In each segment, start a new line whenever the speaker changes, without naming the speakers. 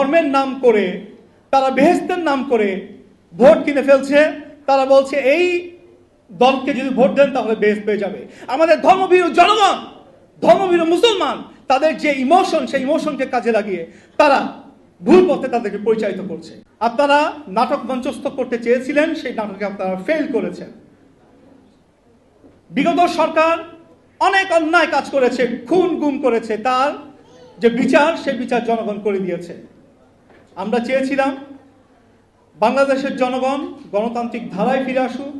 ধর্মের নাম করে, তারা বেহেস্তের নাম করে ভোট কিনে ফেলছে, তারা বলছে এই দলকে যদি ভোট দেন তাহলে বেহেস্ত পেয়ে যাবে। আমাদের ধর্মভীরু জনগণ, ধর্মভীরু মুসলমান, তাদের যে ইমোশন, সেই ইমোশনকে কাজে লাগিয়ে তারা ভুল পথে তাদেরকে পরিচালিত করছে। আপনারা নাটক মঞ্চস্থ করতে চেয়েছিলেন, সেই নাটকে আপনারা ফেল করেছেন। বিগত সরকার অনেক অন্যায় কাজ করেছে, খুন গুম করেছে, তার যে বিচার, সেই বিচার জনগণ করে দিয়েছে। আমরা চেয়েছিলাম বাংলাদেশের জনগণ গণতান্ত্রিক ধারায় ফিরে আসুক,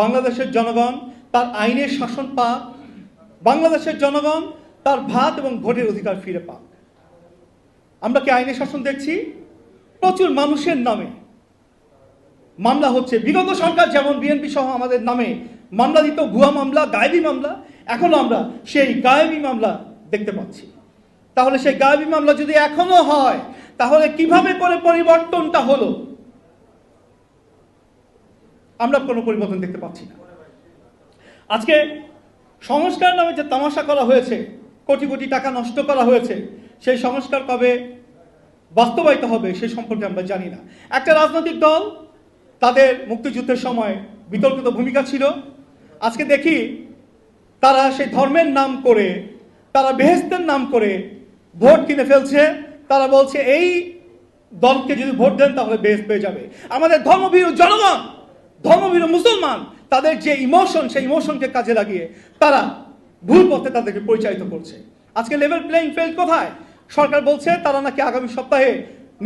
বাংলাদেশের জনগণ তার আইনের শাসন পাক, বাংলাদেশের জনগণ তার ভাত এবং ভোটের অধিকার ফিরে পাক। আমরা কি আইনের শাসন দেখছি? প্রচুর মানুষের নামে। মামলা হচ্ছে, বিগত সরকার যেমন বিএনপি সহ আমাদের নামে মামলা দিত, ভুয়া মামলা, গায়েবী মামলা, এখনও আমরা সেই গায়েবী মামলা দেখতে পাচ্ছি। তাহলে সেই গায়েবী মামলা যদি এখনও হয়, তাহলে কীভাবে করে পরিবর্তনটা হলো? আমরা কোনো পরিবর্তন দেখতে পাচ্ছি না। আজকে সংস্কার নামে যে তামাশা করা হয়েছে, কোটি কোটি টাকা নষ্ট করা হয়েছে, সেই সংস্কার কবে বাস্তবায়িত হবে সে সম্পর্কে আমরা জানি না। একটা রাজনৈতিক দল তাদের মুক্তিযুদ্ধের সময় বিতর্কিত ভূমিকা ছিল। আজকে দেখি তারা সেই ধর্মের নাম করে, তারা বেহেস্তের নাম করে ভোট কিনে ফেলছে, তারা বলছে, এই দলকে যদি ভোট দেন, তাহলে বেশ পেয়ে যাবে। আমাদের ধর্মভীরু জনগণ, ধর্মভীরু মুসলমান, তাদের যে ইমোশন সেই ইমোশনকে কাজে লাগিয়ে তারা ভুল পথে তাদেরকে পরিচালিত করছে। আজকে লেভেল প্লেইং ফিল্ড কোথায়? সরকার বলছে, তারা নাকি আগামী সপ্তাহে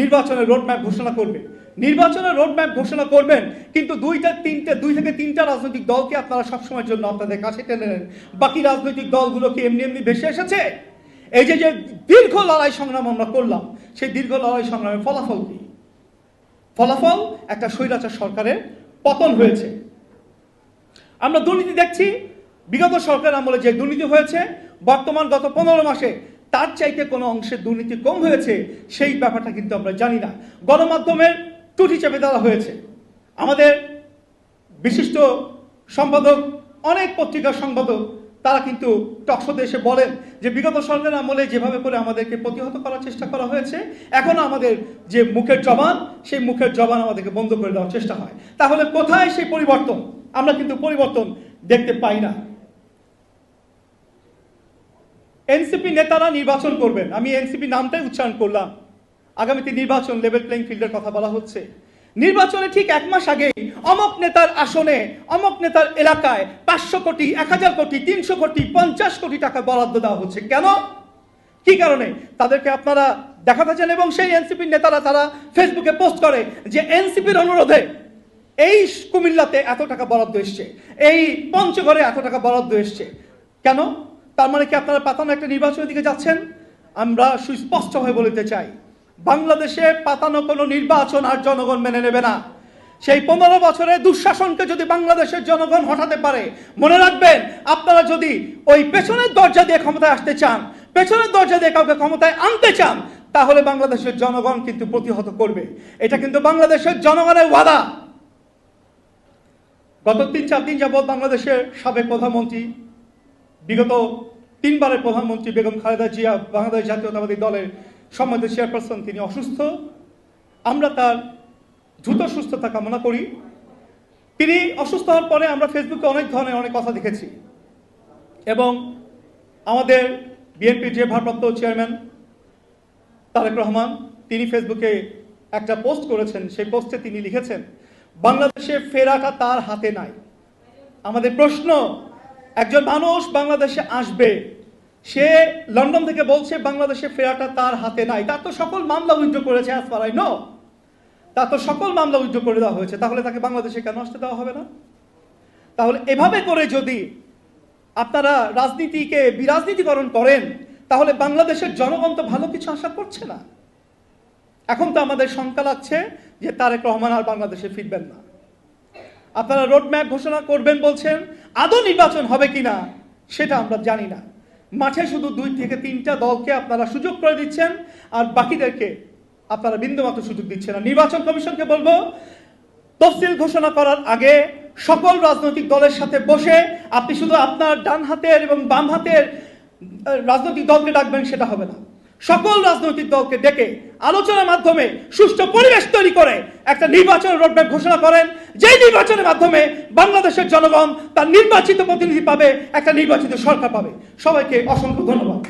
নির্বাচনের রোডম্যাপ ঘোষণা করবে। নির্বাচনের রোডম্যাপ ঘোষণা করবেন, কিন্তু দুইটা, তিনটে, দুই থেকে তিনটা রাজনৈতিক দলকে আপনারা সবসময়ের জন্য আপনাদের কাছে টেনে নেন। বাকি রাজনৈতিক দলগুলো কি এমনি এমনি ভেসে এসেছে? এই যে যে দীর্ঘ লড়াই সংগ্রাম আমরা করলাম, সেই দীর্ঘ লড়াই সংগ্রামের ফলাফল কি? ফলাফল একটা স্বৈরাচার সরকারের পতন হয়েছে। আমরা দুর্নীতি দেখছি, বিগত সরকার আমলে যে দুর্নীতি হয়েছে, বর্তমান গত পনেরো মাসে তার চাইতে কোনো অংশে দুর্নীতি কম হয়েছে, সেই ব্যাপারটা কিন্তু আমরা জানি না। গণমাধ্যমের টুটি চেপে দেওয়া হয়েছে। আমাদের বিশিষ্ট সম্পাদক, অনেক পত্রিকার সম্পাদক তারা কিন্তু টকশোতে এসে বলেন যে, বিগত সরকার আমলে যেভাবে করে আমাদেরকে প্রতিহত করার চেষ্টা করা হয়েছে, এখনও আমাদের যে মুখের জবান, সেই মুখের জবান আমাদেরকে বন্ধ করে দেওয়ার চেষ্টা হয়। তাহলে কোথায় সেই পরিবর্তন? আমরা কিন্তু পরিবর্তন দেখতে পাই না। এনসিপি নেতারা নির্বাচন করবেন। আমি এনসিপি নামটাই উচ্চারণ করলাম। আগামীতে নির্বাচন লেভেল প্লেইং ফিল্ডের কথা বলা হচ্ছে। নির্বাচনে ঠিক এক মাস আগে অমক নেতার আসনে, অমক নেতার এলাকায় পাঁচশো কোটি, এক হাজার কোটি, তিনশো কোটি, পঞ্চাশ কোটি টাকা বরাদ্দ দেওয়া হচ্ছে। কেন? কি কারণে? তাদেরকে আপনারা দেখাতে চান এবং সেই এনসিপির নেতারা তারা ফেসবুকে পোস্ট করে যে এনসিপির অনুরোধে এই কুমিল্লাতে এত টাকা বরাদ্দ এসছে, এই পঞ্চগড়ে এত টাকা বরাদ্দ এসছে। কেন? তার মানে কি আপনারা পাতানো একটা নির্বাচনের দিকে যাচ্ছেন? আমরা সুস্পষ্টভাবে বলতে চাই বাংলাদেশে পাতানো কোনো নির্বাচন আর জনগণ মেনে নেবে না। সেই পনেরো বছরে দুঃশাসনকে যদি বাংলাদেশের জনগণ হটাতে পারে, মনে রাখবেন, আপনারা যদি ওই পেছনের দরজা দিয়ে ক্ষমতায় আসতে চান, পেছনের দরজা দিয়ে কাউকে ক্ষমতায় আনতে চান, তাহলে বাংলাদেশের জনগণ কিন্তু প্রতিহত করবে। এটা কিন্তু বাংলাদেশের জনগণের ওয়াদা। গত তিন চার দিন যাবৎ বাংলাদেশের সাবেক প্রধানমন্ত্রী, বিগত তিনবারের প্রধানমন্ত্রী বেগম খালেদা জিয়া বাংলাদেশ জাতীয়তাবাদী দলের সম্মানিত চেয়ারপারসন তিনি অসুস্থ। আমরা তার দ্রুত সুস্থতা কামনা করি। তিনি অসুস্থ হওয়ার পরে আমরা ফেসবুকে অনেক ধরনের অনেক কথা দেখেছি। এবং আমাদের বিএনপির যে ভারপ্রাপ্ত চেয়ারম্যান তারেক রহমান, তিনি ফেসবুকে একটা পোস্ট করেছেন। সেই পোস্টে তিনি লিখেছেন, বাংলাদেশে ফেরাটা তার হাতে নাই। আমাদের প্রশ্ন, একজন মানুষ বাংলাদেশে আসবে সে লন্ডন থেকে বলছে, বাংলাদেশে ফেরাটা তার হাতে নাই। তার তো সকল মামলা উইথড্র করেছে অ্যাজ ফার নো তার তো সকল মামলা উইথড্র করে দেওয়া হয়েছে। তাহলে তাকে বাংলাদেশে কেন আসতে দেওয়া হবে না? তাহলে এভাবে করে যদি আপনারা রাজনীতিকে বিরাজনীতিকরণ করেন, তাহলে বাংলাদেশের জনগণ তো ভালো কিছু আশা করছে না। এখন তো আমাদের শঙ্কা লাগছে যে তারেক রহমান আর বাংলাদেশে ফিরবেন না। আপনারা রোডম্যাপ ঘোষণা করবেন বলছেন, আদৌ নির্বাচন হবে কিনা, সেটা আমরা জানি না। মাঠে শুধু দুই থেকে তিনটা দলকে আপনারা সুযোগ করে দিচ্ছেন, আর বাকিদেরকে আপনারা বিন্দুমাত্র সুযোগ দিচ্ছেন আর নির্বাচন কমিশনকে বলব, তফসিল ঘোষণা করার আগে সকল রাজনৈতিক দলের সাথে বসে আপনি শুধু আপনার ডান হাতের এবং বাম হাতের রাজনৈতিক দলকে ডাকবেন, সেটা হবে না। সকল রাজনৈতিক দলকে ডেকে আলোচনার মাধ্যমে সুষ্ঠু পরিবেশ তৈরি করে একটা নির্বাচনের রোডম্যাপ ঘোষণা করেন। যে নির্বাচনের মাধ্যমে বাংলাদেশের জনগণ তার নির্বাচিত প্রতিনিধি পাবে, একটা নির্বাচিত সরকার পাবে। সবাইকে অসংখ্য ধন্যবাদ।